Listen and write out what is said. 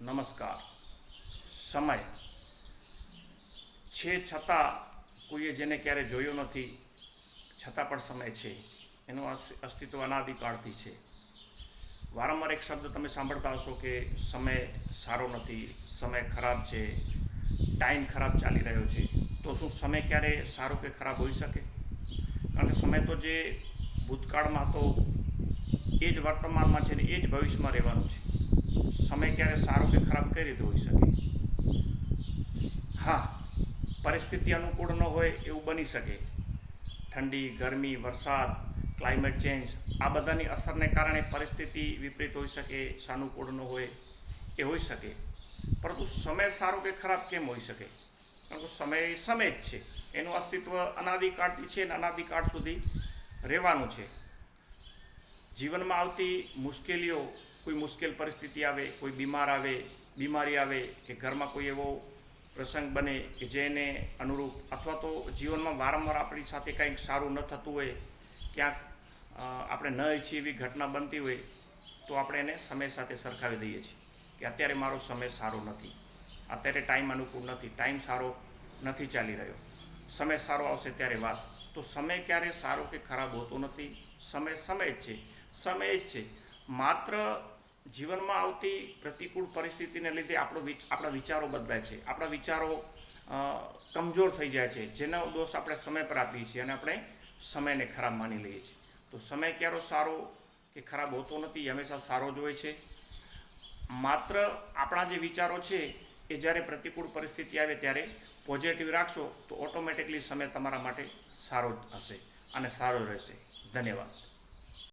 નમસ્કાર. સમય. છે છતાં કોઈએ જેને ક્યારે જોયો નથી, છતાં પણ સમય છે. એનું અસ્તિ- અસ્તિત્વ અનાદિકાળથી છે. વારંવાર એક શબ્દ તમે સાંભળતા હશો કે સમય સારો નથી, સમય ખરાબ છે, ટાઈમ ખરાબ ચાલી રહ્યો છે. તો શું સમય ક્યારે સારો કે ખરાબ હોઈ શકે? કારણ કે સમય તો જે ભૂતકાળમાં હતો, એ જ વર્તમાનમાં છે ને એ જ ભવિષ્યમાં રહેવાનું છે. સમય ક્યારે સારો કે ખરાબ કઈ રીતે હોઈ શકે? હા, પરિસ્થિતિ અનુકૂળ ન હોય એવું બની શકે. ઠંડી, ગરમી, વરસાદ ક્લાઇમેટ ચેન્જ આ બધાની અસરને કારણે પરિસ્થિતિ વિપરીત હોઈ શકે, સાનુકૂળ ન હોય એ હોઈ શકે. પરંતુ સમય સારો કે ખરાબ કેમ હોઈ શકે? કારણ કે સમય સમય જ છે. એનું અસ્તિત્વ અનાદિકાળથી છે અને અનાદિકાળ સુધી રહેવાનું છે. જીવનમાં આવતી મુશ્કેલીઓ, કોઈ મુશ્કેલ પરિસ્થિતિ આવે, કોઈ બીમાર આવે, બીમારી આવે, કે ઘરમાં કોઈ એવો પ્રસંગ બને કે જેને અનુરૂપ અથવા તો જીવનમાં વારંવાર આપણી સાથે કંઈક સારું ન થતું હોય, ક્યાંક આપણે ન ઈચ્છીએ એવી ઘટના બનતી હોય, તો આપણે એને સમય સાથે સરખાવી દઈએ છીએ કે અત્યારે મારો સમય સારો નથી. અત્યારે ટાઈમ અનુકૂળ નથી. ટાઈમ સારો નથી ચાલી રહ્યો. સમય સારો આવશે ત્યારે વાત. તો સમય ક્યારે સારો કે ખરાબ હોતો નથી? સમય સમય જ છે. સમય જ છે. માત્ર જીવનમાં આવતી પ્રતિકૂળ પરિસ્થિતિને લીધે આપણો આપણા વિચારો બદલાય છે. આપણા વિચારો કમજોર થઈ જાય છે. જેનો દોષ આપણે સમય પર આપીએ છીએ અને આપણે સમયને ખરાબ માની લઈએ છીએ. તો સમય ક્યારો સારો કે ખરાબ હોતો નથી હંમેશા સારો જ હોય છે. માત્ર આપણા જે વિચારો છે એ જ્યારે પ્રતિકૂળ પરિસ્થિતિ આવે ત્યારે પોઝિટિવ રાખશો તો ઓટોમેટિકલી સમય તમારા માટે સારો હશે અને સારો રહેશે. ધન્યવાદ.